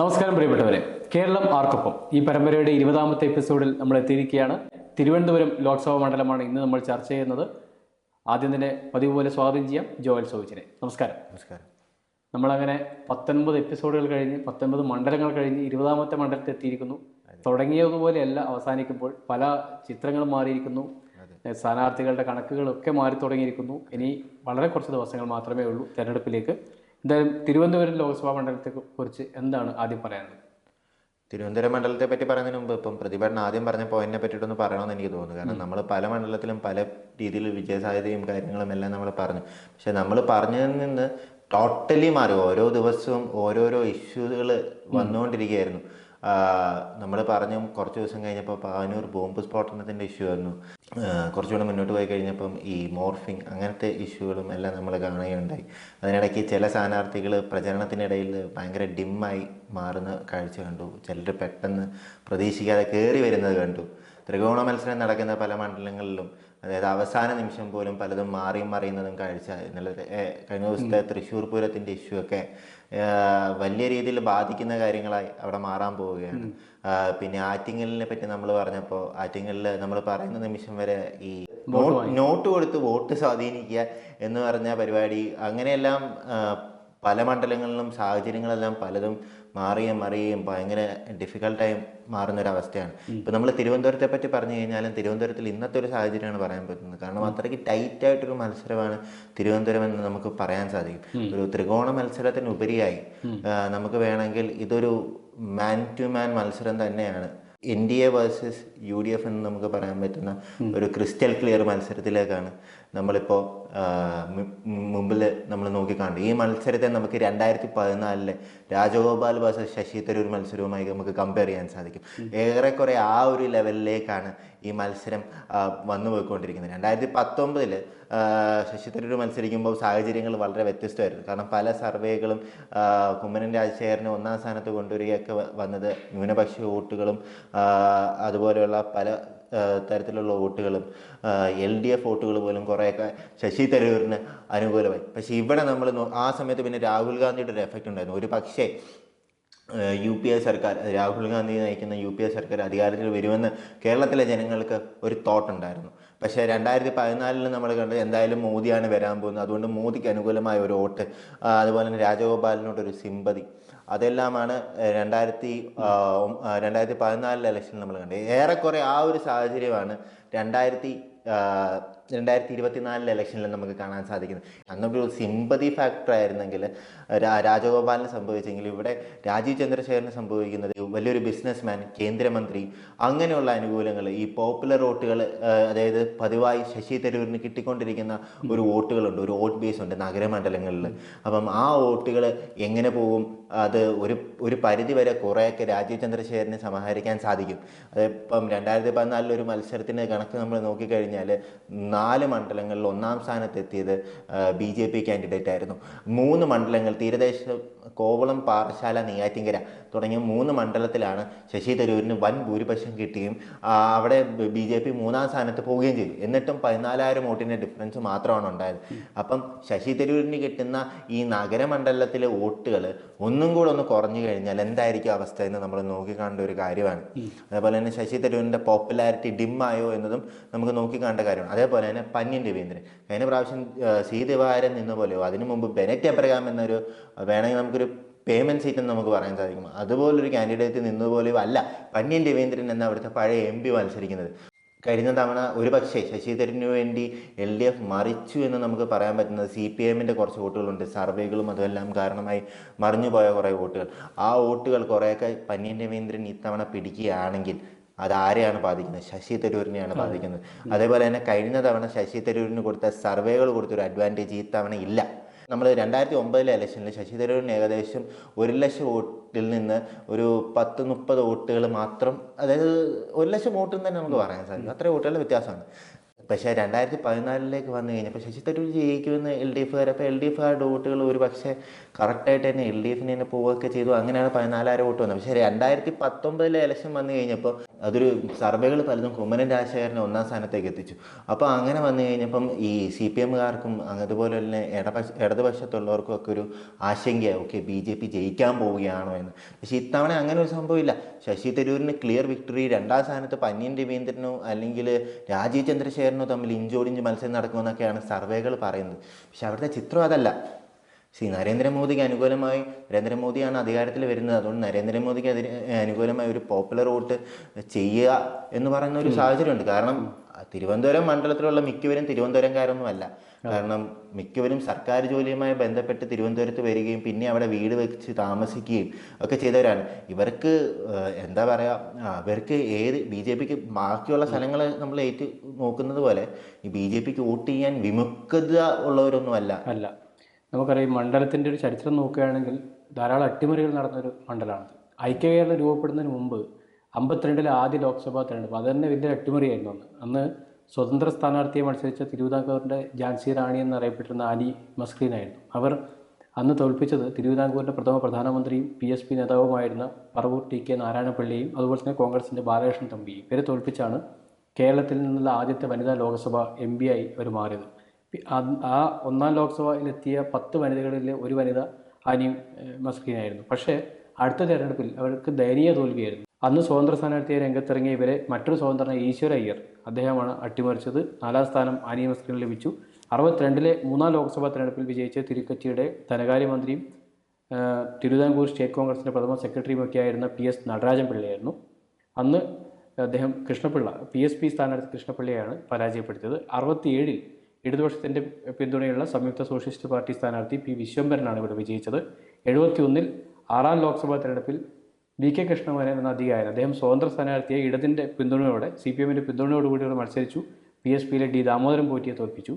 നമസ്കാരം പ്രിയപ്പെട്ടവരെ. കേരളം ആർക്കൊപ്പം. ഈ പരമ്പരയുടെ ഇരുപതാമത്തെ എപ്പിസോഡിൽ നമ്മൾ എത്തിയിരിക്കുകയാണ്. തിരുവനന്തപുരം ലോക്സഭാ മണ്ഡലമാണ് ഇന്ന് നമ്മൾ ചർച്ച ചെയ്യുന്നത്. ആദ്യം തന്നെ പതിവ് പോലെ സ്വാഗതം ചെയ്യാം ജോയൽ സോവിച്ചിനെ നമസ്കാരം. നമസ്കാരം. നമ്മളങ്ങനെ പത്തൊൻപത് എപ്പിസോഡുകൾ കഴിഞ്ഞ് പത്തൊൻപത് മണ്ഡലങ്ങൾ കഴിഞ്ഞ് ഇരുപതാമത്തെ മണ്ഡലത്തിൽ എത്തിയിരിക്കുന്നു. തുടങ്ങിയതുപോലെയല്ല അവസാനിക്കുമ്പോൾ പല ചിത്രങ്ങളും മാറിയിരിക്കുന്നു. സ്ഥാനാർത്ഥികളുടെ കണക്കുകളൊക്കെ മാറി തുടങ്ങിയിരിക്കുന്നു ഇനി വളരെ കുറച്ച് ദിവസങ്ങൾ മാത്രമേ ഉള്ളൂ തെരഞ്ഞെടുപ്പിലേക്ക്. എന്തായാലും തിരുവനന്തപുരം ലോക്സഭാ മണ്ഡലത്തെ കുറിച്ച് എന്താണ് ആദ്യം പറയാനുള്ളത്? തിരുവനന്തപുരം മണ്ഡലത്തെ പറ്റി പറയുന്നതിന് മുമ്പ് ഇപ്പം പ്രതിഭടൻ ആദ്യം പറഞ്ഞ പോയിന്റിനെ പറ്റിയിട്ടൊന്ന് പറയണമെന്ന് എനിക്ക് തോന്നുന്നു. കാരണം നമ്മൾ പല മണ്ഡലത്തിലും പല രീതിയിൽ വിജയസാധ്യതയും കാര്യങ്ങളും എല്ലാം നമ്മൾ പറഞ്ഞു. പക്ഷെ നമ്മൾ പറഞ്ഞതിൽ നിന്ന് ടോട്ടലി മാറി. ഓരോ ദിവസവും ഓരോരോ ഇഷ്യൂകൾ വന്നുകൊണ്ടിരിക്കുകയായിരുന്നു നമ്മൾ പറഞ്ഞു കുറച്ച് ദിവസം കഴിഞ്ഞപ്പോൾ പാനൂർ ബോംബ് സ്ഫോടനത്തിന്റെ ഇഷ്യൂ ആയിരുന്നു കുറച്ചുകൂടെ മുന്നോട്ട് പോയി കഴിഞ്ഞപ്പം ഈ മോർഫിംഗ് അങ്ങനത്തെ ഇഷ്യൂകളും എല്ലാം നമ്മൾ കാണുകയുണ്ടായി. അതിനിടയ്ക്ക് ചില സ്ഥാനാർത്ഥികൾ പ്രചരണത്തിനിടയിൽ ഭയങ്കര ഡിമ്മായി മാറുന്ന കാഴ്ച കണ്ടു. ചിലർ പെട്ടെന്ന് പ്രതീക്ഷിക്കാതെ കയറി വരുന്നത് കണ്ടു. ത്രികോണ മത്സരം നടക്കുന്ന പല മണ്ഡലങ്ങളിലും അതായത് അവസാന നിമിഷം പോലും പലതും മാറിയും മറിയുന്നതും കാഴ്ച ഇന്നലെ കഴിഞ്ഞ ദിവസത്തെ തൃശ്ശൂർ പൂരത്തിന്റെ ഇഷ്യൂ ഒക്കെ വലിയ രീതിയിൽ ബാധിക്കുന്ന കാര്യങ്ങളായി അവിടെ മാറാൻ പോവുകയാണ്. പിന്നെ ആറ്റിങ്ങലിനെ പറ്റി നമ്മൾ പറഞ്ഞപ്പോൾ ആറ്റിങ്ങലിൽ നമ്മൾ പറയുന്ന നിമിഷം വരെ ഈ നോട്ട് കൊടുത്ത് വോട്ട് സ്വാധീനിക്കുക എന്ന് പറഞ്ഞ പരിപാടി അങ്ങനെയെല്ലാം പല മണ്ഡലങ്ങളിലും സാഹചര്യങ്ങളെല്ലാം പലതും മാറിയും മറിയുകയും ഭയങ്കര ഡിഫിക്കൽട്ടായി അവസ്ഥയാണ് ഇപ്പം നമ്മൾ തിരുവനന്തപുരത്തെ പറ്റി പറഞ്ഞു കഴിഞ്ഞാലും തിരുവനന്തപുരത്തിൽ ഇന്നത്തെ ഒരു സാഹചര്യമാണ് പറയാൻ പറ്റുന്നത്. കാരണം അത്രയ്ക്ക് ടൈറ്റ് ആയിട്ടൊരു മത്സരമാണ് തിരുവനന്തപുരം എന്ന് നമുക്ക് പറയാൻ സാധിക്കും. ഒരു ത്രികോണ മത്സരത്തിനുപരിയായി ഉപരിയായി നമുക്ക് വേണമെങ്കിൽ ഇതൊരു മാൻ ടു മാൻ മത്സരം തന്നെയാണ്. N D A versus U D F എന്ന് നമുക്ക് പറയാൻ പറ്റുന്ന ഒരു ക്രിസ്റ്റൽ ക്ലിയർ മത്സരത്തിലേക്കാണ്. നമ്മളിപ്പോൾ മുമ്പിൽ നമ്മൾ നോക്കിക്കാണ്ട് ഈ മത്സരത്തെ നമുക്ക് രണ്ടായിരത്തി പതിനാലിലെ രാജഗോപാൽ വാസ ശശി തരൂർ മത്സരവുമായി നമുക്ക് കമ്പയർ ചെയ്യാൻ സാധിക്കും. ഏറെക്കുറെ ആ ഒരു ലെവലിലേക്കാണ് ഈ മത്സരം വന്നു പോയിക്കൊണ്ടിരിക്കുന്നത് രണ്ടായിരത്തി പത്തൊമ്പതിൽ ശശി തരൂർ മത്സരിക്കുമ്പോൾ സാഹചര്യങ്ങൾ വളരെ വ്യത്യസ്തമായിരുന്നു. കാരണം പല സർവേകളും കുമ്മനം രാജശേഖരനെ ഒന്നാം സ്ഥാനത്ത് കൊണ്ടുവരികയൊക്കെ വന്നത് ന്യൂനപക്ഷ വോട്ടുകളും അതുപോലെയുള്ള പല തരത്തിലുള്ള വോട്ടുകളും എൽ ഡി എഫ് വോട്ടുകൾ പോലും കുറേയൊക്കെ ശശി തരൂരിന് അനുകൂലമായി. പക്ഷേ ഇവിടെ നമ്മൾ ആ സമയത്ത് പിന്നെ രാഹുൽ ഗാന്ധിയുടെ ഒരു എഫക്റ്റ് ഉണ്ടായിരുന്നു. ഒരു പക്ഷേ യു പി എ സർക്കാർ രാഹുൽ ഗാന്ധി നയിക്കുന്ന യു പി എ സർക്കാർ അധികാരത്തിൽ വരുമെന്ന് കേരളത്തിലെ ജനങ്ങൾക്ക് ഒരു തോട്ട് ഉണ്ടായിരുന്നു. പക്ഷേ രണ്ടായിരത്തി പതിനാലിൽ നമ്മൾ കണ്ടത് എന്തായാലും മോദിയാണ് വരാൻ പോകുന്നത്. അതുകൊണ്ട് മോദിക്ക് അനുകൂലമായ ഒരു വോട്ട് അതുപോലെ തന്നെ രാജഗോപാലിനോടൊരു സിമ്പതി അതെല്ലാമാണ് രണ്ടായിരത്തി രണ്ടായിരത്തി പതിനാലിലെ ഇലക്ഷനിൽ നമ്മൾ കണ്ടത് ഏറെക്കുറെ ആ ഒരു സാഹചര്യമാണ് രണ്ടായിരത്തി രണ്ടായിരത്തി ഇരുപത്തിനാലിലെ ഇലക്ഷനിൽ നമുക്ക് കാണാൻ സാധിക്കുന്നത്. അന്നൊരു സിമ്പതി ഫാക്ടർ ആയിരുന്നെങ്കിൽ രാജഗോപാലിന് സംഭവിച്ചെങ്കിൽ ഇവിടെ രാജീവ് ചന്ദ്രശേഖരന് സംഭവിക്കുന്നത് വലിയൊരു ബിസിനസ്മാൻ കേന്ദ്രമന്ത്രി അങ്ങനെയുള്ള അനുകൂലങ്ങൾ ഈ പോപ്പുലർ വോട്ടുകൾ അതായത് പതിവായി ശശി തരൂരിന് കിട്ടിക്കൊണ്ടിരിക്കുന്ന ഒരു വോട്ടുകളുണ്ട് ഒരു വോട്ട് ബേസ് ഉണ്ട് നഗരമണ്ഡലങ്ങളിൽ. അപ്പം ആ വോട്ടുകൾ എങ്ങനെ പോകും? അത് ഒരു ഒരു പരിധി വരെ കുറേയൊക്കെ രാജീവ് ചന്ദ്രശേഖരനെ സമാഹരിക്കാൻ സാധിക്കും. അതിപ്പം രണ്ടായിരത്തി പതിനാലിൽ ഒരു മത്സരത്തിന് കണക്ക് നമ്മൾ നോക്കിക്കഴിഞ്ഞാൽ നാല് മണ്ഡലങ്ങളിൽ ഒന്നാം സ്ഥാനത്തെത്തിയത് ബി ജെ പി കാൻഡിഡേറ്റ് ആയിരുന്നു. മൂന്ന് മണ്ഡലങ്ങൾ തീരദേശ കോവളം പാറശാല നെയ്യാറ്റിങ്കര തുടങ്ങിയ മൂന്ന് മണ്ഡലത്തിലാണ് ശശി തരൂരിന് വൻ ഭൂരിപക്ഷം കിട്ടുകയും അവിടെ ബി ജെ പി മൂന്നാം സ്ഥാനത്ത് പോവുകയും ചെയ്തു. എന്നിട്ടും പതിനാലായിരം വോട്ടിന്റെ ഡിഫറൻസ് മാത്രമാണ് ഉണ്ടായത്. അപ്പം ശശി തരൂരിന് കിട്ടുന്ന ഈ നഗരമണ്ഡലത്തിലെ വോട്ടുകൾ ഒന്നും കൂടെ ഒന്ന് കുറഞ്ഞു കഴിഞ്ഞാൽ എന്തായിരിക്കും അവസ്ഥ എന്ന് നമ്മൾ നോക്കിക്കാണേണ്ട ഒരു കാര്യമാണ്. അതേപോലെ തന്നെ ശശി തരൂരിന്റെ പോപ്പുലാരിറ്റി ഡിമ്മായോ എന്നതും നമുക്ക് നോക്കിക്കാണേണ്ട കാര്യമാണ്. അതേപോലെ തന്നെ പന്യൻ രവീന്ദ്രൻ. കഴിഞ്ഞ പ്രാവശ്യം സി. ദിവാരൻ നിന്ന പോലെയോ അതിനു മുമ്പ് ബെനറ്റ് എബ്രഹാം എന്നൊരു വേണമെങ്കിൽ നമുക്കൊരു പേയ്മെന്റ് സീറ്റ് എന്ന് നമുക്ക് പറയാൻ സാധിക്കും. അതുപോലൊരു കാൻഡിഡേറ്റ് നിന്നതുപോലെയോ അല്ല പന്യൻ രവീന്ദ്രൻ എന്ന അവിടുത്തെ പഴയ എം പി മത്സരിക്കുന്നത്. കഴിഞ്ഞ തവണ ഒരു പക്ഷേ ശശി തരൂരിന് വേണ്ടി എൽ ഡി എഫ് മറിച്ചു എന്ന് നമുക്ക് പറയാൻ പറ്റുന്നത് സി പി എമ്മിന്റെ കുറച്ച് വോട്ടുകളുണ്ട്. സർവേകളും അതുമെല്ലാം കാരണമായി മറിഞ്ഞുപോയ കുറേ വോട്ടുകൾ. ആ വോട്ടുകൾ കുറേയൊക്കെ പന്യൻ രവീന്ദ്രൻ ഇത്തവണ പിടിക്കുകയാണെങ്കിൽ അത് ആരെയാണ് ബാധിക്കുന്നത്? ശശി തരൂരിനെയാണ് ബാധിക്കുന്നത്. അതേപോലെ തന്നെ കഴിഞ്ഞ തവണ ശശി തരൂരിന് കൊടുത്ത സർവേകൾ കൊടുത്തൊരു അഡ്വാന്റേജ് ഈ തവണ ഇല്ല. നമ്മൾ രണ്ടായിരത്തി ഒമ്പതിലെ ഇലക്ഷനിൽ ശശി തരൂരിന് ഏകദേശം ഒരു ലക്ഷം വോട്ടിൽ നിന്ന് ഒരു പത്ത് മുപ്പത് വോട്ടുകൾ മാത്രം അതായത് ഒരു ലക്ഷം വോട്ടിൽ തന്നെ നമുക്ക് പറയാൻ സാധിക്കും. അത്ര വോട്ടുകളുടെ വ്യത്യാസമാണ്. പക്ഷേ രണ്ടായിരത്തി പതിനാലിലേക്ക് വന്നു കഴിഞ്ഞപ്പോൾ ശശി തരൂർ ജയിക്കുമെന്ന് എൽ ഡി എഫുകാർ അപ്പോൾ എൽ ഡി എഫുകാരുടെ വോട്ടുകൾ ഒരു പക്ഷേ കറക്റ്റായിട്ട് തന്നെ എൽ ഡി എഫിന് തന്നെ പോവുകയൊക്കെ ചെയ്തു. അങ്ങനെയാണ് പതിനാലായിരം വോട്ട് വന്നത്. പക്ഷേ രണ്ടായിരത്തി പത്തൊമ്പതിലെ ഇലക്ഷൻ വന്നു കഴിഞ്ഞപ്പോൾ അതൊരു സർവേകൾ പലതും കുമ്മനം രാജശേഖരനെ ഒന്നാം സ്ഥാനത്തേക്ക് എത്തിച്ചു. അപ്പോൾ അങ്ങനെ വന്നു കഴിഞ്ഞപ്പം ഈ സി പി എമ്മുകാർക്കും അതുപോലെ തന്നെ ഇടപക്ഷ ഇടതുപക്ഷത്തുള്ളവർക്കും ഒക്കെ ഒരു ആശങ്കയാണ് ഓക്കെ ബി ജെ പി ജയിക്കാൻ പോവുകയാണോ എന്ന്. പക്ഷേ ഇത്തവണ അങ്ങനെ ഒരു സംഭവമില്ല ശശി തരൂരിന് ക്ലിയർ വിക്ടറി രണ്ടാം സ്ഥാനത്ത് പന്നിയൻ രവീന്ദ്രനോ അല്ലെങ്കിൽ രാജീവ് ചന്ദ്രശേഖരനോ തമ്മിൽ ഇഞ്ചോടിഞ്ച് മത്സരം നടക്കുമെന്നൊക്കെയാണ് സർവേകൾ പറയുന്നത്. പക്ഷെ അവിടുത്തെ ചിത്രം അതല്ല. ശ്രീ നരേന്ദ്രമോദിക്ക് അനുകൂലമായി നരേന്ദ്രമോദിയാണ് അധികാരത്തിൽ വരുന്നത്. അതുകൊണ്ട് നരേന്ദ്രമോദിക്ക് അതിന് അനുകൂലമായി ഒരു പോപ്പുലർ വോട്ട് ചെയ്യുക എന്ന് പറയുന്ന ഒരു സാഹചര്യമുണ്ട്. കാരണം തിരുവനന്തപുരം മണ്ഡലത്തിലുള്ള മിക്കവരും തിരുവനന്തപുരംകാരൊന്നുമല്ല. കാരണം മിക്കവരും സർക്കാർ ജോലിയുമായി ബന്ധപ്പെട്ട് തിരുവനന്തപുരത്ത് വരികയും പിന്നെ അവിടെ വീട് വെച്ച് താമസിക്കുകയും ഒക്കെ ചെയ്തവരാണ്. ഇവർക്ക് എന്താ പറയുക അവർക്ക് ഏത് ബി ജെ പിക്ക് ബാക്കിയുള്ള സ്ഥലങ്ങൾ നമ്മൾ ഏറ്റു നോക്കുന്നത് പോലെ ഈ ബി ജെ പിക്ക് വോട്ട് ചെയ്യാൻ വിമുഖത ഉള്ളവരൊന്നും അല്ല. അല്ല. നമുക്കറിയാം മണ്ഡലത്തിന്റെ ഒരു ചരിത്രം നോക്കുകയാണെങ്കിൽ ധാരാളം അട്ടിമറികൾ നടന്നൊരു മണ്ഡലമാണ് ഐക്യകേരളം രൂപപ്പെടുന്നതിന് മുമ്പ് അമ്പത്തിരണ്ടിലെ ആദ്യ ലോക്സഭാ തെരഞ്ഞെടുപ്പ് അത് തന്നെ വലിയൊരു അട്ടിമറിയായിരുന്നു അന്ന്. അന്ന് സ്വതന്ത്ര സ്ഥാനാർത്ഥിയെ മത്സരിച്ച തിരുവിതാംകൂറിന്റെ ജാൻസി റാണി എന്നറിയപ്പെട്ടിരുന്ന അലി മസ്ക്രീനായിരുന്നു. അവർ അന്ന് തോൽപ്പിച്ചത് തിരുവിതാംകൂറിന്റെ പ്രഥമ പ്രധാനമന്ത്രിയും പി എസ് പി നേതാവുമായിരുന്ന പറവൂർ ടി കെ നാരായണപ്പള്ളിയും അതുപോലെ തന്നെ കോൺഗ്രസിന്റെ ബാലകൃഷ്ണൻ തമ്പിയും ഇവരെ തോൽപ്പിച്ചാണ് കേരളത്തിൽ നിന്നുള്ള ആദ്യത്തെ വനിതാ ലോക്സഭ എം പി ആയി അവർ മാറിയത്. ആ- ഒന്നാം ലോക്സഭയിലെത്തിയ പത്ത് വനിതകളിൽ ഒരു വനിത ആനി മസ്ക്രീനായിരുന്നു. പക്ഷേ അടുത്ത തെരഞ്ഞെടുപ്പിൽ അവർക്ക് ദയനീയ തോൽവിയായിരുന്നു. അന്ന് സ്വതന്ത്ര സ്ഥാനാർത്ഥിയെ രംഗത്തിറങ്ങിയ ഇവരെ മറ്റൊരു സ്വതന്ത്ര ഈശ്വര അയ്യർ അദ്ദേഹമാണ് അട്ടിമറിച്ചത്. നാലാം സ്ഥാനം അനിയമ സ്ക്രീനിൽ ലഭിച്ചു. അറുപത്തിരണ്ടിലെ മൂന്നാം ലോക്സഭാ തെരഞ്ഞെടുപ്പിൽ വിജയിച്ച തിരുക്കച്ചിയുടെ ധനകാര്യമന്ത്രിയും മന്ത്രിയും തിരുവിതാംകൂർ സ്റ്റേറ്റ് കോൺഗ്രസിന്റെ പ്രഥമ സെക്രട്ടറിയുമൊക്കെ ആയിരുന്ന പി എസ് നടരാജൻ പിള്ളയായിരുന്നു. അന്ന് അദ്ദേഹം കൃഷ്ണപിള്ള പി എസ് പി സ്ഥാനാർത്ഥി കൃഷ്ണപിള്ളയാണ് പരാജയപ്പെടുത്തിയത്. അറുപത്തിയേഴിൽ ഇടതുപക്ഷത്തിന്റെ പിന്തുണയുള്ള സംയുക്ത സോഷ്യലിസ്റ്റ് പാർട്ടി സ്ഥാനാർത്ഥി പി വിശ്വംഭരനാണ് ഇവിടെ വിജയിച്ചത്. എഴുപത്തിയൊന്നിൽ ആറാം ലോക്സഭാ തെരഞ്ഞെടുപ്പിൽ വി കെ കൃഷ്ണമേനൻ എന്ന അധികാരൻ. അദ്ദേഹം സ്വതന്ത്ര സ്ഥാനാർത്ഥിയെ ഇടതിന്റെ പിന്തുണയോടെ സി പി എമ്മിന്റെ പിന്തുണയോടുകൂടി ഇവിടെ മത്സരിച്ചു. പി എസ് പിയിലെ ഡി ദാമോദരൻ പോറ്റിയെ തോൽപ്പിച്ചു.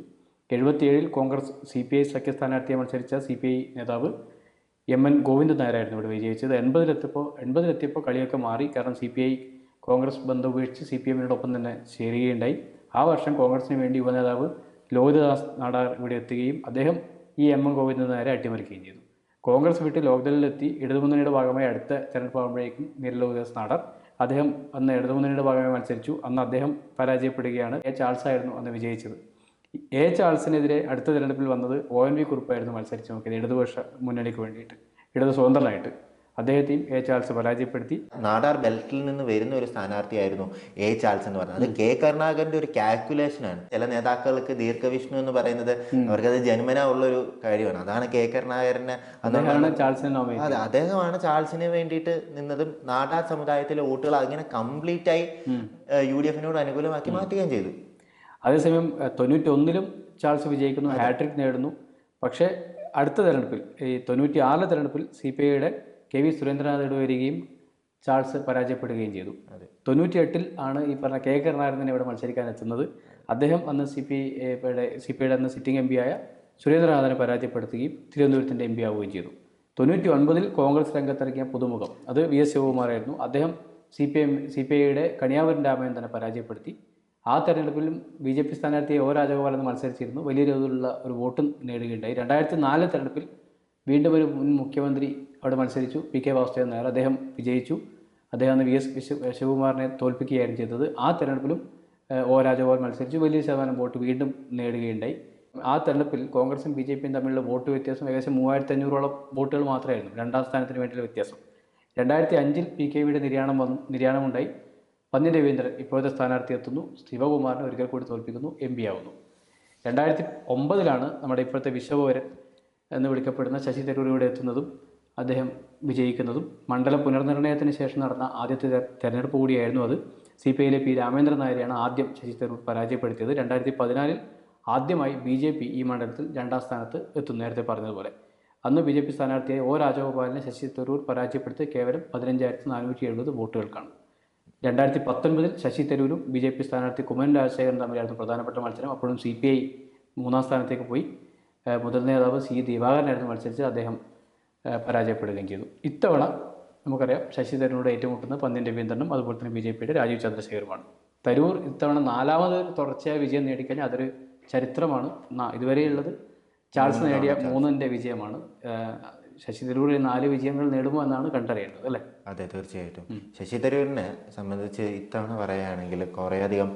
എഴുപത്തിയേഴിൽ കോൺഗ്രസ് സി പി ഐ സഖ്യ സ്ഥാനാർത്ഥിയെ മത്സരിച്ച സി പി ഐ നേതാവ് എം എൻ ഗോവിന്ദൻ നായരായിരുന്നു ഇവിടെ വിജയിച്ചത്. എൺപതിലെത്തിയപ്പോൾ എൺപതിലെത്തിയപ്പോൾ കളിയൊക്കെ മാറി. കാരണം സി പി ഐ കോൺഗ്രസ് ബന്ധം ഉപേക്ഷിച്ച് സി പി എമ്മിനോടൊപ്പം തന്നെ ചേരുകയുണ്ടായി. ആ വർഷം കോൺഗ്രസിന് വേണ്ടി ഉപനേതാവ് ലോഹിതദാസ് നാടാർ ഇവിടെ എത്തുകയും അദ്ദേഹം ഈ എം എൻ ഗോവിന്ദൻ നായരെ അട്ടിമറിക്കുകയും ചെയ്തു. കോൺഗ്രസ് വിട്ട് ലോക്ദളിലെത്തി ഇടതുമുന്നണിയുടെ ഭാഗമായി അടുത്ത തെരഞ്ഞെടുപ്പ് ആകുമ്പോഴേക്കും നാടർ നാടാർ. അദ്ദേഹം അന്ന് ഇടതുമുന്നണിയുടെ ഭാഗമായി മത്സരിച്ചു. അന്ന് അദ്ദേഹം പരാജയപ്പെടുകയാണ്. എ ചാൾസ് ആയിരുന്നു അന്ന് വിജയിച്ചത്. എ ചാൾസിനെതിരെ അടുത്ത തെരഞ്ഞെടുപ്പിൽ വന്നത് ഒ എൻ വി കുറിപ്പായിരുന്നു മത്സരിച്ച് നോക്കിയത് ഇടതുപക്ഷ മുന്നണിക്ക് വേണ്ടിയിട്ട്. ഇടത് സ്വതന്ത്രനായിട്ട്. അദ്ദേഹത്തെയും എ ചാൾസ് പരാജയപ്പെടുത്തി. നാടാർ ബെൽറ്റിൽ നിന്ന് വരുന്ന ഒരു സ്ഥാനാർത്ഥിയായിരുന്നു എ ചാൾസ് എന്ന് പറയുന്നത്. അത് കെ കരുണാകരന്റെ ഒരു കാൽക്കുലേഷൻ ആണ്. ചില നേതാക്കൾക്ക് ദീർഘവിഷ്ണു എന്ന് പറയുന്നത് അവർക്കത് ജന്മനാ ഉള്ള ഒരു കാര്യമാണ്. അതാണ് കെ കരുണാകരനെ അതെ അദ്ദേഹമാണ് ചാൾസിന് വേണ്ടിയിട്ട് നിന്നതും നാടാർ സമുദായത്തിലെ വോട്ടുകൾ അങ്ങനെ കംപ്ലീറ്റ് ആയി യു ഡി എഫിനോട് അനുകൂലമാക്കി മാറ്റുകയും ചെയ്തു. അതേസമയം തൊണ്ണൂറ്റി ഒന്നിലും ചാൾസ് വിജയിക്കുന്നു ഹാട്രിക് നേടുന്നു. പക്ഷേ അടുത്ത തെരഞ്ഞെടുപ്പിൽ ഈ തൊണ്ണൂറ്റി ആറിലെ തെരഞ്ഞെടുപ്പിൽ സി പി ഐയുടെ കെ വി സുരേന്ദ്രനാഥ് വരികയും ചാൾസ് പരാജയപ്പെടുകയും ചെയ്തു. അതെ. തൊണ്ണൂറ്റി എട്ടിൽ ആണ് ഈ പറഞ്ഞ കെ കരുണാകരൻ ഇവിടെ മത്സരിക്കാൻ എത്തുന്നത്. അദ്ദേഹം അന്ന് സി പി ഐയുടെ സി പി ഐയുടെ അന്ന് സിറ്റിംഗ് എം ആയ സുരേന്ദ്രനാഥനെ പരാജയപ്പെടുത്തുകയും തിരുവനന്തപുരത്തിന്റെ എം പി ആവുകയും ചെയ്തു. തൊണ്ണൂറ്റി ഒൻപതിൽ കോൺഗ്രസ് രംഗത്തിറക്കിയ പുതുമുഖം. അത് വി എസ് ശിവകുമാറായിരുന്നു. അദ്ദേഹം C P M C P ഐയുടെ കണിയാവരൻ തന്നെ പരാജയപ്പെടുത്തി. ആ തെരഞ്ഞെടുപ്പിലും ബി ജെ പി സ്ഥാനാർത്ഥിയെ ഒ രാജഗോപാൽ എന്ന് മത്സരിച്ചിരുന്നു. വലിയ രീതിയിലുള്ള ഒരു വോട്ടും നേടുകയുണ്ടായി. രണ്ടായിരത്തി നാല് തെരഞ്ഞെടുപ്പിൽ വീണ്ടും ഒരു മുൻ മുഖ്യമന്ത്രി അവിടെ മത്സരിച്ചു. പി കെ വാസുദേവൻ നായർ അദ്ദേഹം വിജയിച്ചു. അദ്ദേഹം വി എസ് ശിവകുമാറിനെ തോൽപ്പിക്കുകയായിരുന്നു ചെയ്തത്. ആ തെരഞ്ഞെടുപ്പിലും ഒ രാജഗോപാൽ മത്സരിച്ചു. വലിയ ശതമാനം വോട്ട് വീണ്ടും നേടുകയുണ്ടായി. ആ തെരഞ്ഞെടുപ്പിൽ കോൺഗ്രസും ബി ജെ പിയും തമ്മിലുള്ള വോട്ട് വ്യത്യാസം ഏകദേശം മൂവായിരത്തി അഞ്ഞൂറോളം വോട്ടുകൾ മാത്രമായിരുന്നു. രണ്ടാം സ്ഥാനത്തിന് വേണ്ടിയുള്ള വ്യത്യാസം. രണ്ടായിരത്തി അഞ്ചിൽ പി കെ വിയുടെ നിര്യാണം വന്നു നിര്യാണമുണ്ടായി. പന്നി രവീന്ദ്രൻ ഇപ്പോഴത്തെ സ്ഥാനാർത്ഥി എത്തുന്നു. ശിവകുമാറിനെ ഒരിക്കൽ കൂടി തോൽപ്പിക്കുന്നു എം പി ആവുന്നു. രണ്ടായിരത്തി ഒമ്പതിലാണ് നമ്മുടെ ഇപ്പോഴത്തെ വിശ്വപൗരൻ എന്ന് വിളിക്കപ്പെടുന്ന ശശി തരൂർ ഇവിടെ എത്തുന്നതും അദ്ദേഹം വിജയിക്കുന്നതും മണ്ഡലം പുനർനിർണയത്തിന് ശേഷം നടന്ന ആദ്യത്തെ തെര- തെരഞ്ഞെടുപ്പ് കൂടിയായിരുന്നു അത്. സി പി ഐയിലെ പി രാമേന്ദ്രൻ നായരെയാണ് ആദ്യം ശശി തരൂർ പരാജയപ്പെടുത്തിയത്. രണ്ടായിരത്തി പതിനാലിൽ ആദ്യമായി ബി ജെ പി ഈ മണ്ഡലത്തിൽ രണ്ടാം സ്ഥാനത്ത് എത്തും നേരത്തെ പറഞ്ഞതുപോലെ. അന്ന് ബി ജെ പി സ്ഥാനാർത്ഥിയായ ഒ രാജഗോപാലിനെ ശശി തരൂർ പരാജയപ്പെടുത്തി കേവലം പതിനഞ്ചായിരത്തി നാനൂറ്റി എഴുപത് വോട്ടുകൾക്കാണ് രണ്ടായിരത്തി പത്തൊൻപതിൽ ശശി തരൂരും ബി ജെ പി സ്ഥാനാർത്ഥി കുമ്മൻ രാജശേഖരൻ തമ്മിലായിരുന്നു പ്രധാനപ്പെട്ട മത്സരം. അപ്പോഴും സി പി ഐ മൂന്നാം സ്ഥാനത്തേക്ക് പോയി. മുതിർന്ന നേതാവ് സി. ദിവാകരനായിരുന്നു മത്സരിച്ച് അദ്ദേഹം പരാജയപ്പെടുകയും ചെയ്തു. ഇത്തവണ നമുക്കറിയാം ശശി തരൂരിനോട് ഏറ്റുമുട്ടുന്നത് പന്ന്യൻ രവീന്ദ്രനും അതുപോലെ തന്നെ ബി ജെ പിയുടെ രാജീവ് ചന്ദ്രശേഖറുമാണ് തരൂർ ഇത്തവണ നാലാമത് തുടർച്ചയായ വിജയം നേടിക്കഴിഞ്ഞാൽ അതൊരു ചരിത്രമാണ്. ഇതുവരെയുള്ളത് ചാൾസ് നേടിയ മൂന്നിന്റെ വിജയമാണ്. ശശി തരൂർ നാല് വിജയങ്ങൾ നേടുമോ എന്നാണ് കണ്ടറിയേണ്ടത് അല്ലേ? അതെ തീർച്ചയായിട്ടും. ശശി തരൂരിനെ സംബന്ധിച്ച് ഇത്തവണ പറയുകയാണെങ്കിൽ കുറേയധികം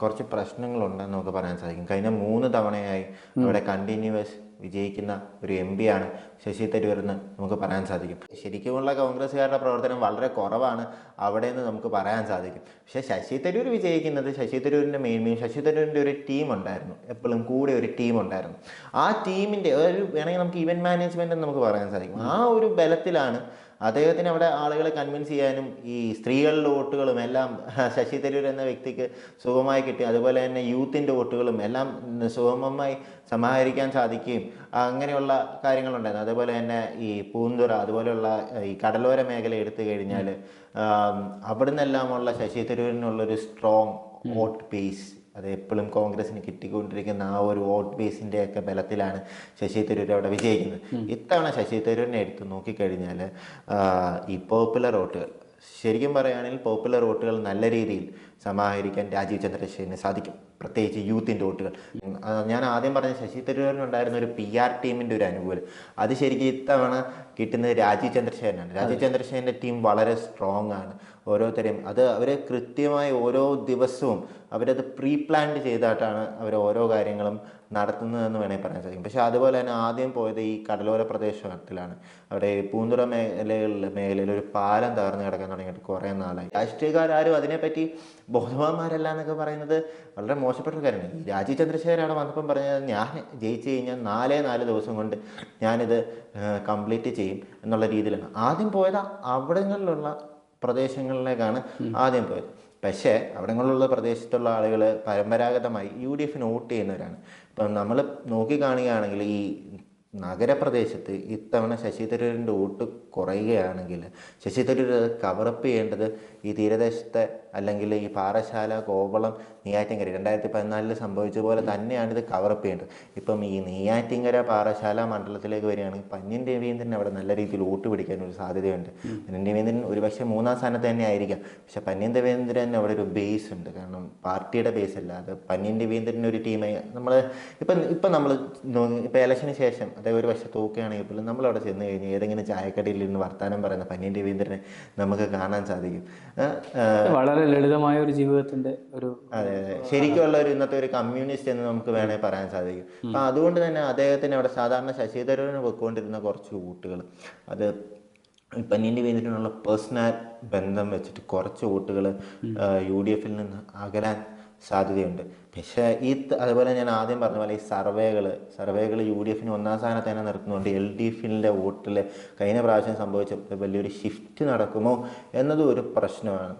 കുറച്ച് പ്രശ്നങ്ങളുണ്ടെന്ന് നമുക്ക് പറയാൻ സാധിക്കും. കഴിഞ്ഞ മൂന്ന് തവണയായി അവിടെ കണ്ടിന്യൂസ് വിജയിക്കുന്ന ഒരു എം ആണ് ശശി തരൂർ എന്ന് നമുക്ക് പറയാൻ സാധിക്കും. ശരിക്കുമുള്ള കോൺഗ്രസ്സുകാരുടെ പ്രവർത്തനം വളരെ കുറവാണ് അവിടെ നിന്ന് നമുക്ക് പറയാൻ സാധിക്കും. പക്ഷെ ശശി തരൂർ വിജയിക്കുന്നത് ശശി തരൂരിന്റെ മെയിൻ മെയിൻ ശശി തരൂരിന്റെ ഒരു ടീം ഉണ്ടായിരുന്നു. എപ്പോഴും കൂടെ ഒരു ടീം ഉണ്ടായിരുന്നു. ആ ടീമിന്റെ ഒരു വേണമെങ്കിൽ നമുക്ക് ഇവന്റ് മാനേജ്മെന്റ് എന്ന് നമുക്ക് പറയാൻ സാധിക്കും. ആ ഒരു ബലത്തിലാണ് അദ്ദേഹത്തിന് അവിടെ ആളുകളെ കൺവിൻസ് ചെയ്യാനും ഈ സ്ത്രീകളുടെ വോട്ടുകളും എല്ലാം ശശി തരൂർ എന്ന വ്യക്തിക്ക് സുഗമമായി കിട്ടി. അതുപോലെ തന്നെ യൂത്തിന്റെ വോട്ടുകളും എല്ലാം സുഗമമായി സമാഹരിക്കാൻ സാധിക്കുകയും അങ്ങനെയുള്ള കാര്യങ്ങളുണ്ടായിരുന്നു. അതുപോലെ തന്നെ ഈ പൂന്തുറ അതുപോലെയുള്ള ഈ കടലോര മേഖല എടുത്തു കഴിഞ്ഞാൽ അവിടുന്നെല്ലാമുള്ള ശശി തരൂരിനുള്ളൊരു സ്ട്രോങ് വോട്ട് ബേസ് അത് എപ്പോഴും കോൺഗ്രസിന് കിട്ടിക്കൊണ്ടിരിക്കുന്ന ആ ഒരു വോട്ട് ബേസിന്റെ ഒക്കെ ബലത്തിലാണ് ശശി തരൂർ അവിടെ വിജയിക്കുന്നത്. ഇത്തവണ ശശി തരൂരിനെ എടുത്ത് നോക്കിക്കഴിഞ്ഞാൽ ഈ പോപ്പുലർ വോട്ടുകൾ ശരിക്കും പറയുകയാണെങ്കിൽ പോപ്പുലർ വോട്ടുകൾ നല്ല രീതിയിൽ സമാഹരിക്കാൻ രാജീവ് ചന്ദ്രശേഖരന് സാധിക്കും. പ്രത്യേകിച്ച് യൂത്തിന്റെ വോട്ടുകൾ. ഞാൻ ആദ്യം പറഞ്ഞ ശശി തരൂരിനുണ്ടായിരുന്ന ഒരു പി ആർ ടീമിന്റെ ഒരു അനുകൂലം. അത് ശരിക്കും ഇത്തവണ കിട്ടുന്നത് രാജീവ് ചന്ദ്രശേഖരനാണ്. രാജീവ് ചന്ദ്രശേഖരന്റെ ടീം വളരെ സ്ട്രോങ് ആണ്. ഓരോരുത്തരെയും അത് അവർ കൃത്യമായി ഓരോ ദിവസവും അവരത് പ്രീ പ്ലാൻഡ് ചെയ്തിട്ടാണ് അവർ ഓരോ കാര്യങ്ങളും നടത്തുന്നതെന്ന് വേണമെങ്കിൽ പറയാൻ സാധിക്കും. പക്ഷേ അതുപോലെ തന്നെ ആദ്യം പോയത് ഈ കടലോര പ്രദേശത്തിലാണ്. അവിടെ പൂന്തുറ മേഖലകളിൽ മേഖലയിൽ ഒരു പാലം തകർന്നു കിടക്കാൻ തുടങ്ങിയിട്ട് കുറേ നാളായി. രാഷ്ട്രീയക്കാരും അതിനെപ്പറ്റി ബോധവാന്മാരല്ല എന്നൊക്കെ പറയുന്നത് വളരെ മോശപ്പെട്ട ഒരു കാര്യമാണ് രാജീവ് ചന്ദ്രശേഖരാണ് വന്നപ്പം പറഞ്ഞത് ഞാൻ ജയിച്ചു കഴിഞ്ഞാൽ നാലേ നാല് ദിവസം കൊണ്ട് ഞാനിത് കംപ്ലീറ്റ് ചെയ്യും എന്നുള്ള രീതിയിലാണ്. ആദ്യം പോയത് അവിടങ്ങളിലുള്ള പ്രദേശങ്ങളിലേക്കാണ് ആദ്യം പോയത്. പക്ഷേ അവിടങ്ങളിലുള്ള പ്രദേശത്തുള്ള ആളുകൾ പരമ്പരാഗതമായി യു ഡി എഫിന് വോട്ട് ചെയ്യുന്നവരാണ്. ഇപ്പം നമ്മൾ നോക്കിക്കാണുകയാണെങ്കിൽ ഈ നഗരപ്രദേശത്ത് ഇത്തവണ ശശി തരൂരിന്റെ വോട്ട് കുറയുകയാണെങ്കിൽ ശശി തരൂർ കവറപ്പ് ചെയ്യേണ്ടത് ഈ തീരദേശത്തെ അല്ലെങ്കിൽ ഈ പാറശാല കോവളം നെയ്യാറ്റിങ്കര രണ്ടായിരത്തി പതിനാലിൽ സംഭവിച്ച പോലെ തന്നെയാണ് ഇത് കവറപ്പ് ചെയ്യേണ്ടത്. ഇപ്പം ഈ നെയ്യാറ്റിങ്കര പാറശാല മണ്ഡലത്തിലേക്ക് വരികയാണെങ്കിൽ പന്നിൻ രവീന്ദ്രൻ അവിടെ നല്ല രീതിയിൽ വോട്ട് പിടിക്കാൻ ഒരു സാധ്യതയുണ്ട്. പന്നിൻ രവീന്ദ്രൻ ഒരുപക്ഷെ മൂന്നാം സ്ഥാനത്ത് തന്നെ ആയിരിക്കാം. പക്ഷെ പന്നിൻ രവീന്ദ്രൻ അവിടെ ഒരു ബേസ് ഉണ്ട്. കാരണം പാർട്ടിയുടെ ബേസ് അല്ല. അത് പന്യൻ രവീന്ദ്രൻ ഒരു ടീമായി നമ്മൾ ഇപ്പം ഇപ്പം നമ്മൾ ഇപ്പം ഇലക്ഷന് ശേഷം ഒരു പക്ഷേ തോക്കുകയാണെങ്കിൽ പോലും നമ്മളവിടെ ചെന്ന് കഴിഞ്ഞ് ഏതെങ്കിലും ചായക്കടയിൽ ഇരുന്ന് വർത്താനം പറയുന്ന പന്യൻ രവീന്ദ്രനെ നമുക്ക് കാണാൻ സാധിക്കും. വളരെ ലളിതമായ ഒരു ജീവിതത്തിന്റെ ഒരു അതെ അതെ. ശരിക്കുള്ള ഒരു ഇന്നത്തെ ഒരു കമ്മ്യൂണിസ്റ്റ് എന്ന് നമുക്ക് വേണേൽ പറയാൻ സാധിക്കും. അപ്പൊ അതുകൊണ്ട് തന്നെ അദ്ദേഹത്തിന് അവിടെ സാധാരണ ശശിധരന് പൊയ്ക്കൊണ്ടിരുന്ന വെക്കൊണ്ടിരുന്ന കുറച്ച് കൂട്ടുകൾ അത് പന്നീന്റെ വേദിനുള്ള പേഴ്സണൽ ബന്ധം വെച്ചിട്ട് കുറച്ച് വോട്ടുകൾ യു ഡി എഫിൽ നിന്ന് അകലാൻ സാധ്യതയുണ്ട്. പക്ഷേ ഈ അതുപോലെ ഞാൻ ആദ്യം പറഞ്ഞ പോലെ ഈ സർവേകൾ സർവേകൾ യു ഡി എഫിന് ഒന്നാം സ്ഥാനത്ത് തന്നെ നിർത്തുന്നുണ്ട്. എൽ ഡി എഫിന്റെ വോട്ടിൽ കഴിഞ്ഞ പ്രാവശ്യം സംഭവിച്ച വലിയൊരു ഷിഫ്റ്റ് നടക്കുമോ എന്നതും ഒരു പ്രശ്നമാണ്.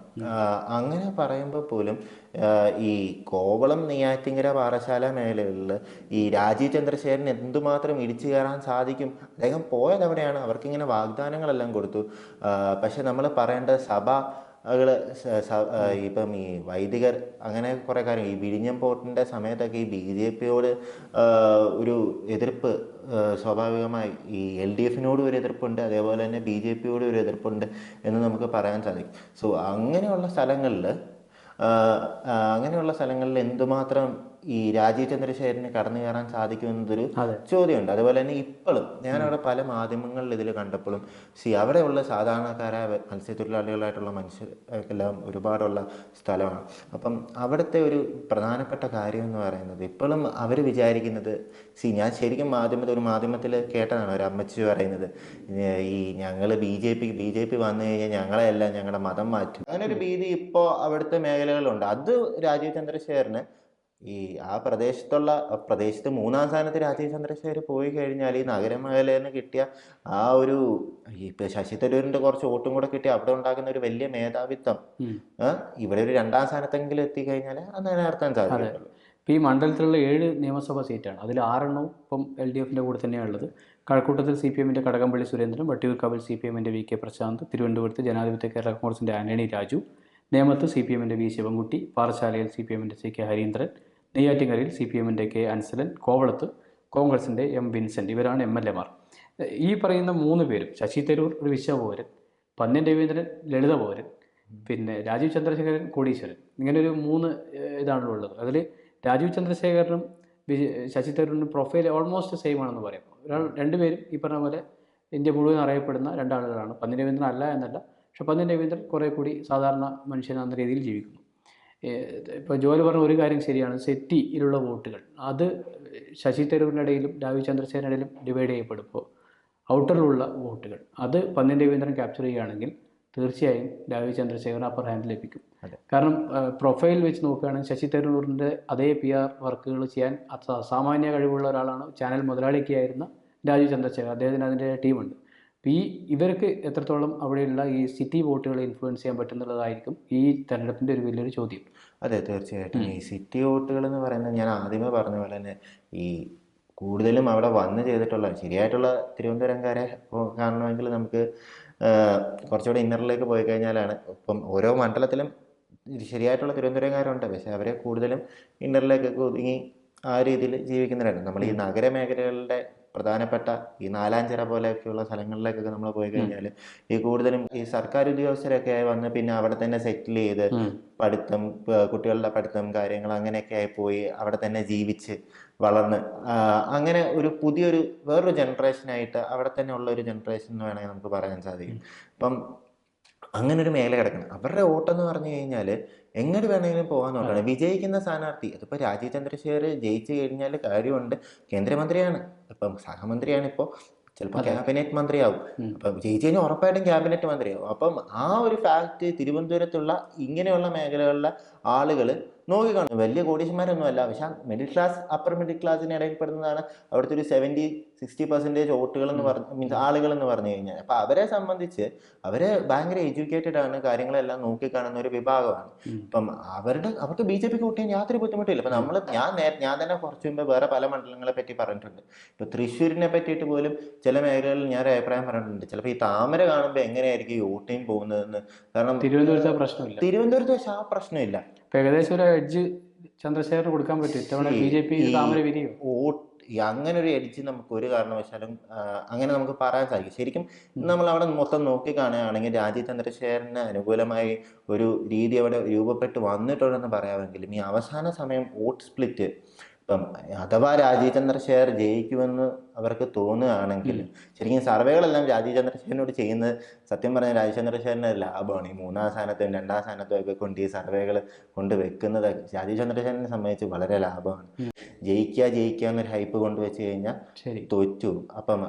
അങ്ങനെ പറയുമ്പോൾ പോലും ഈ കോവളം നെയ്യാറ്റിങ്കര പാറശാല മേഖലകളിൽ ഈ രാജീവ് ചന്ദ്രശേഖരൻ എന്തുമാത്രം ഇടിച്ചു കയറാൻ സാധിക്കും അദ്ദേഹം പോയത് അവിടെയാണ് അവർക്കിങ്ങനെ വാഗ്ദാനങ്ങളെല്ലാം കൊടുത്തു. പക്ഷെ നമ്മൾ പറയേണ്ട സഭ കൾ സ- സ- ആ, ഇപ്പം ഈ വൈദികർ അങ്ങനെ കുറേ കാര്യം ഈ വിഴിഞ്ഞം പോർട്ടിന്റെ സമയത്തൊക്കെ ഈ ബി ജെ പിയോട് ഒരു എതിർപ്പ് സ്വാഭാവികമായി ഈ എൽ ഡി എഫിനോടും ഒരു എതിർപ്പുണ്ട് അതേപോലെ തന്നെ ബി ജെ പിയോടും ഒരു എതിർപ്പുണ്ട് എന്ന് നമുക്ക് പറയാൻ സാധിക്കും. സോ അങ്ങനെയുള്ള സ്ഥലങ്ങളിൽ അങ്ങനെയുള്ള സ്ഥലങ്ങളിൽ എന്തുമാത്രം ഈ രാജീവ് ചന്ദ്രശേഖരന് കടന്നു കയറാൻ സാധിക്കുമെന്നതൊരു. ചോദ്യമുണ്ട്. അതുപോലെ തന്നെ ഇപ്പോഴും ഞാനവിടെ പല മാധ്യമങ്ങളിൽ ഇതിൽ കണ്ടപ്പോഴും സി അവിടെയുള്ള സാധാരണക്കാരായ മത്സ്യത്തൊഴിലാളികളായിട്ടുള്ള മനുഷ്യർ എല്ലാം ഒരുപാടുള്ള സ്ഥലമാണ്. അപ്പം അവിടുത്തെ ഒരു പ്രധാനപ്പെട്ട കാര്യം എന്ന് പറയുന്നത് ഇപ്പോഴും അവർ വിചാരിക്കുന്നത് സി ഞാൻ ശരിക്കും മാധ്യമത്തിൽ ഒരു മാധ്യമത്തിൽ കേട്ടതാണ് ഒരു അമ്മച്ചി പറയുന്നത് ഈ ഞങ്ങൾ B J P B J P വന്നു കഴിഞ്ഞാൽ ഞങ്ങളെല്ലാം ഞങ്ങളുടെ മതം മാറ്റും. അങ്ങനെ ഒരു ഭീതി ഇപ്പോൾ അവിടുത്തെ മേഖലകളുണ്ട് അത് രാജീവ് ചന്ദ്രശേഖരന് ഈ ആ പ്രദേശത്തുള്ള പ്രദേശത്ത് മൂന്നാം സ്ഥാനത്ത് രാജീവ് ചന്ദ്രശേഖർ പോയി കഴിഞ്ഞാൽ ഈ നഗരമേഖലയിൽ നിന്ന് കിട്ടിയ ആ ഒരു ഇപ്പൊ ശശി തരൂരിന്റെ കുറച്ച് വോട്ടും കൂടെ കിട്ടി അവിടെ ഉണ്ടാക്കുന്ന ഒരു വലിയ മേധാവിത്വം ഇവിടെ ഒരു രണ്ടാം സ്ഥാനത്തെങ്കിലും എത്തിക്കഴിഞ്ഞാൽ അത് നിലനിർത്താൻ സാധിക്കുള്ളൂ ഇപ്പം ഈ മണ്ഡലത്തിലുള്ള ഏഴ് നിയമസഭാ സീറ്റാണ്. അതിൽ ആറെണ്ണവും ഇപ്പം എൽ ഡി എഫിന്റെ കൂടെ തന്നെയാണ് ഉള്ളത്. കഴക്കൂട്ടത്തിൽ സി പി എമ്മിന്റെ കടകംപള്ളി സുരേന്ദ്രൻ വട്ടിയൂർക്കാവിൽ സി പി എമ്മിന്റെ വി കെ പ്രശാന്ത് തിരുവനന്തപുരത്ത് ജനാധിപത്യ കേരള കോൺഗ്രസിന്റെ ആന്റണി രാജു നേമത്ത് സി പി എമ്മിന്റെ വി ശിവൻകുട്ടി പാറശാലയിൽ സി പി എമ്മിന്റെ സി കെ ഹരീന്ദ്രൻ നെയ്യാറ്റിങ്ങരയിൽ സി പി എമ്മിന്റെ കെ അൻസലൻ കോവളത്ത് കോൺഗ്രസിന്റെ എം വിൻസെന്റ് ഇവരാണ് എം എൽ എമാർ ഈ പറയുന്ന മൂന്ന് പേരും ശശി തരൂർ ഒരു വിശ്വപൗരൻ പന്ന്യൻ രവീന്ദ്രൻ ലളിത പൗരൻ പിന്നെ രാജീവ് ചന്ദ്രശേഖരൻ കോടീശ്വരൻ. ഇങ്ങനെ ഒരു മൂന്ന് ഇതാണല്ലോ ഉള്ളത്. അതിൽ രാജീവ് ചന്ദ്രശേഖരനും ശശി തരൂരിനും പ്രൊഫൈൽ ഓൾമോസ്റ്റ് സെയിം ആണെന്ന് പറയാം. ഒരാൾ രണ്ടുപേരും ഈ പറഞ്ഞ പോലെ ഇന്ത്യ മുഴുവൻ അറിയപ്പെടുന്ന രണ്ടാളുകളാണ്. പന്നി രവീന്ദ്രൻ അല്ല എന്നല്ല പക്ഷെ പന്നി രവീന്ദ്രൻ കുറേ കൂടി സാധാരണ മനുഷ്യൻ എന്ന രീതിയിൽ ജീവിക്കുന്നു. ഇപ്പോൾ ജോലി പറഞ്ഞ ഒരു കാര്യം ശരിയാണ്. സെറ്റിയിലുള്ള വോട്ടുകൾ. അത് ശശി തരൂരിന്റെ ഇടയിലും രാജീവ് ചന്ദ്രശേഖരന്റെ ഇടയിലും ഡിവൈഡ് ചെയ്യപ്പെടുമ്പോൾ ഔട്ടറിലുള്ള വോട്ടുകൾ. അത് പന്ന്യൻ രവീന്ദ്രൻ ക്യാപ്ചർ ചെയ്യുകയാണെങ്കിൽ തീർച്ചയായും രാവി ചന്ദ്രശേഖരൻ അപ്പർ ഹാൻഡ് ലഭിക്കും. കാരണം പ്രൊഫൈൽ വെച്ച് നോക്കുകയാണെങ്കിൽ ശശി തരൂരിന്റെ അതേ പി ആർ വർക്കുകൾ ചെയ്യാൻ അസാമാന്യ കഴിവുള്ള ഒരാളാണ് ചാനൽ മുതലാളിക്കായിരുന്ന രാജു രാജീവ് ചന്ദ്രശേഖർ അദ്ദേഹത്തിന് അതിന്റെ ടീമുണ്ട് അപ്പോൾ ഈ ഇവർക്ക് എത്രത്തോളം അവിടെയുള്ള ഈ സിറ്റി വോട്ടുകളെ ഇൻഫ്ലുവൻസ് ചെയ്യാൻ പറ്റുന്നുള്ളതായിരിക്കും ഈ തെരഞ്ഞെടുപ്പിന്റെ ഒരു വലിയൊരു ചോദ്യം. അതെ തീർച്ചയായിട്ടും. ഈ സിറ്റി വോട്ടുകൾ എന്ന് പറയുന്നത് ഞാൻ ആദ്യമേ പറഞ്ഞ പോലെ തന്നെ ഈ കൂടുതലും അവിടെ വന്ന് ചെയ്തിട്ടുള്ള ശരിയായിട്ടുള്ള തിരുവനന്തപുരംകാരെ കാണണമെങ്കിൽ നമുക്ക് കുറച്ചുകൂടെ ഇന്നറിലേക്ക് പോയി കഴിഞ്ഞാലാണ് ഇപ്പം ഓരോ മണ്ഡലത്തിലും ശരിയായിട്ടുള്ള തിരുവനന്തപുരംകാരുണ്ട്. പക്ഷേ അവരെ കൂടുതലും ഇന്നറിലേക്കൊക്കെ ഒതുങ്ങി ആ രീതിയിൽ ജീവിക്കുന്നവരാണ് നമ്മൾ ഈ നഗരമേഖലകളുടെ പ്രധാനപ്പെട്ട ഈ നാലാഞ്ചിറ പോലെയൊക്കെയുള്ള സ്ഥലങ്ങളിലേക്കൊക്കെ നമ്മൾ പോയി കഴിഞ്ഞാൽ ഈ കൂടുതലും ഈ സർക്കാർ ഉദ്യോഗസ്ഥരൊക്കെ ആയി വന്ന് പിന്നെ അവിടെ തന്നെ സെറ്റിൽ ചെയ്ത് പഠിത്തം കുട്ടികളുടെ പഠിത്തം കാര്യങ്ങൾ അങ്ങനെയൊക്കെ ആയി പോയി അവിടെ തന്നെ ജീവിച്ച് വളർന്ന്. അങ്ങനെ ഒരു പുതിയൊരു വേറൊരു ജനറേഷനായിട്ട് അവിടെ തന്നെ ഉള്ള ഒരു ജനറേഷൻ എന്ന് വേണമെങ്കിൽ നമുക്ക് പറയാൻ സാധിക്കും. അപ്പം അങ്ങനെ ഒരു മേഖല കിടക്കണം. അവരുടെ വോട്ട് എന്ന് പറഞ്ഞു കഴിഞ്ഞാൽ എങ്ങോട്ട് വേണമെങ്കിലും പോകാൻ നോക്കണം. വിജയിക്കുന്ന സ്ഥാനാർത്ഥി അതിപ്പോൾ രാജീവ് ചന്ദ്രശേഖർ ജയിച്ചു കഴിഞ്ഞാൽ കാര്യമുണ്ട്. കേന്ദ്രമന്ത്രിയാണ്. ഇപ്പം സഹമന്ത്രിയാണ് ഇപ്പോൾ ചിലപ്പോൾ ക്യാബിനറ്റ് മന്ത്രിയാവും. അപ്പം ജയിച്ചു കഴിഞ്ഞാൽ ഉറപ്പായിട്ടും ക്യാബിനറ്റ് മന്ത്രിയാവും. അപ്പം ആ ഒരു ഫാക്ട് തിരുവനന്തപുരത്തുള്ള ഇങ്ങനെയുള്ള മേഖലകളിലെ ആളുകൾ നോക്കിക്കാണും. വലിയ കോടീശ്വരന്മാരൊന്നും അല്ല പക്ഷെ മിഡിൽ ക്ലാസ് അപ്പർ മിഡിൽ ക്ലാസ്സിന് ഇടയിൽപ്പെടുന്നതാണ് അവിടുത്തെ ഒരു സെവന്റി സിക്സ്റ്റി പെർസെന്റേജ് വോട്ടുകൾ എന്ന് പറഞ്ഞ മീൻസ് ആളുകൾ എന്ന് പറഞ്ഞു കഴിഞ്ഞാൽ. അപ്പം അവരെ സംബന്ധിച്ച് അവർ ഭയങ്കര എഡ്യൂക്കേറ്റഡ് ആണ്. കാര്യങ്ങളെല്ലാം നോക്കിക്കാണുന്ന ഒരു വിഭാഗമാണ്. അപ്പം അവരുടെ അവർക്ക് ബി ജെ പിക്ക് വോട്ട് ചെയ്യാൻ യാതൊരു ബുദ്ധിമുട്ടില്ല. അപ്പം നമ്മൾ ഞാൻ ഞാൻ തന്നെ കുറച്ച് മുമ്പ് വേറെ പല മണ്ഡലങ്ങളെ പറ്റി പറഞ്ഞിട്ടുണ്ട്. ഇപ്പോൾ തൃശ്ശൂരിനെ പറ്റിയിട്ട് പോലും ചില മേഖലകളിൽ ഞാൻ ഒരു അഭിപ്രായം പറഞ്ഞിട്ടുണ്ട്. ചിലപ്പോൾ ഈ താമര കാണുമ്പോൾ എങ്ങനെയായിരിക്കും ഈ വോട്ടിങ് പോകുന്നതെന്ന്? കാരണം തിരുവനന്തപുരത്ത് പ്രശ്നമില്ല. തിരുവനന്തപുരത്ത് പക്ഷേ ആ പ്രശ്നമില്ല. ഏകദേശം ഒരു എഡ്ജ് ചന്ദ്രശേഖർ കൊടുക്കാൻ പറ്റും. ഇത്തവണ ബി ജെ പി താമര വിരിയോ. വോട്ട് അങ്ങനെ ഒരു എഡിച്ച് നമുക്ക് ഒരു കാരണവശാലും അങ്ങനെ നമുക്ക് പറയാൻ സാധിക്കും. ശരിക്കും നമ്മൾ അവിടെ മൊത്തം നോക്കി കാണുകയാണെങ്കിൽ രാജീവ് ചന്ദ്രശേഖരന് അനുകൂലമായി ഒരു രീതി അവിടെ രൂപപ്പെട്ട് വന്നിട്ടുണ്ടെന്ന് പറയാമെങ്കിലും ഈ അവസാന സമയം വോട്ട് സ്പ്ലിറ്റ് ഇപ്പം അഥവാ രാജീവ് ചന്ദ്രശേഖർ ജയിക്കുമെന്ന് അവർക്ക് തോന്നുകയാണെങ്കിൽ ശരിക്കും സർവേകളെല്ലാം രാജീവ് ചന്ദ്രശേഖരനോട് ചെയ്യുന്നത് സത്യം പറഞ്ഞാൽ രാജീവ് ചന്ദ്രശേഖരന്റെ ലാഭമാണ് ഈ മൂന്നാം സ്ഥാനത്തും രണ്ടാം സ്ഥാനത്തും ഒക്കെ കൊണ്ട് ഈ സർവേകൾ കൊണ്ട് വെക്കുന്നത് രാജീവ് ചന്ദ്രശേഖരനെ സംബന്ധിച്ച് വളരെ ലാഭമാണ്. ജയിക്കുക ജയിക്കുക എന്നൊരു ഹൈപ്പ് കൊണ്ടുവച്ച് കഴിഞ്ഞാൽ തോറ്റു. അപ്പം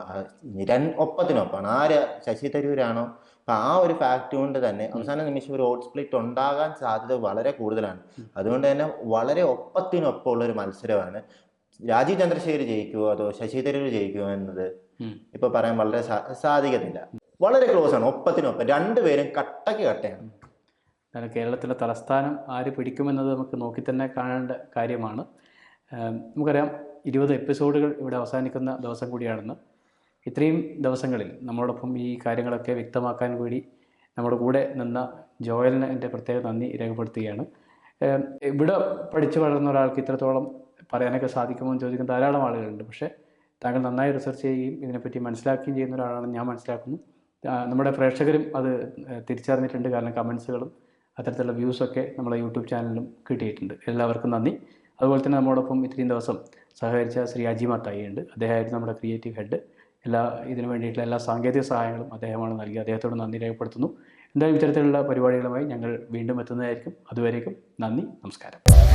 നിരൻ ഒപ്പത്തിനൊപ്പമാണ്. ആര്? ശശി തരൂരാണോ? അപ്പം ആ ഒരു ഫാക്ട് കൊണ്ട് തന്നെ അവസാന നിമിഷം ഒരു ഓട്ട് സ്പ്ലിറ്റ് ഉണ്ടാകാൻ സാധ്യത വളരെ കൂടുതലാണ്. അതുകൊണ്ട് തന്നെ വളരെ ഒപ്പത്തിനൊപ്പമുള്ള ഒരു മത്സരമാണ്. രാജീവ് ചന്ദ്രശേഖർ ജയിക്കുമോ അതോ ശശി തരൂർ ജയിക്കുമോ എന്നത്. ഇപ്പൊ പറയാൻ വളരെ സാധിക്കത്തില്ല. വളരെ ക്ലോസ് ആണ് ഒപ്പത്തിനൊപ്പം. രണ്ടുപേരും കട്ടക്ക് കട്ടയാണ്. കേരളത്തിലെ തലസ്ഥാനം ആര് പിടിക്കുമെന്നത് നമുക്ക് നോക്കി തന്നെ കാണേണ്ട കാര്യമാണ്. നമുക്കറിയാം ഇരുപത് എപ്പിസോഡുകൾ ഇവിടെ അവസാനിക്കുന്ന ദിവസം കൂടിയാണെന്ന്. ഇത്രയും ദിവസങ്ങളിൽ നമ്മളോടൊപ്പം ഈ കാര്യങ്ങളൊക്കെ വ്യക്തമാക്കാൻ കൂടി നമ്മുടെ കൂടെ നിന്ന ജോയലിന് എന്റെ പ്രത്യേക നന്ദി രേഖപ്പെടുത്തുകയാണ്. ഇവിടെ പഠിച്ചു വളർന്ന ഒരാൾക്ക് ഇത്രത്തോളം പറയാനൊക്കെ സാധിക്കുമോ എന്ന് ചോദിക്കുന്ന ധാരാളം ആളുകളുണ്ട്. പക്ഷേ താങ്കൾ നന്നായി റിസർച്ച് ചെയ്യുകയും ഇതിനെപ്പറ്റി മനസ്സിലാക്കുകയും ചെയ്യുന്ന ഒരാളാണ് ഞാൻ മനസ്സിലാക്കുന്നു. നമ്മുടെ പ്രേക്ഷകരും അത് തിരിച്ചറിഞ്ഞിട്ടുണ്ട്. കാരണം കമൻസുകളും അത്തരത്തിലുള്ള വ്യൂസൊക്കെ നമ്മുടെ യൂട്യൂബ് ചാനലിലും കിട്ടിയിട്ടുണ്ട്. എല്ലാവർക്കും നന്ദി. അതുപോലെ തന്നെ നമ്മോടൊപ്പം ഇത്രയും ദിവസം സഹകരിച്ച ശ്രീ അജി ഉണ്ട് അദ്ദേഹമായിരുന്നു നമ്മുടെ ക്രിയേറ്റീവ് ഹെഡ് എല്ലാ ഇതിനു വേണ്ടിയിട്ടുള്ള എല്ലാ സാങ്കേതിക സഹായങ്ങളും അദ്ദേഹമാണ് നൽകി. അദ്ദേഹത്തോട് നന്ദി രേഖപ്പെടുത്തുന്നു. എന്തായാലും ഇത്തരത്തിലുള്ള പരിപാടികളുമായി ഞങ്ങൾ വീണ്ടും എത്തുന്നതായിരിക്കും. അതുവരേക്കും നന്ദി നമസ്കാരം.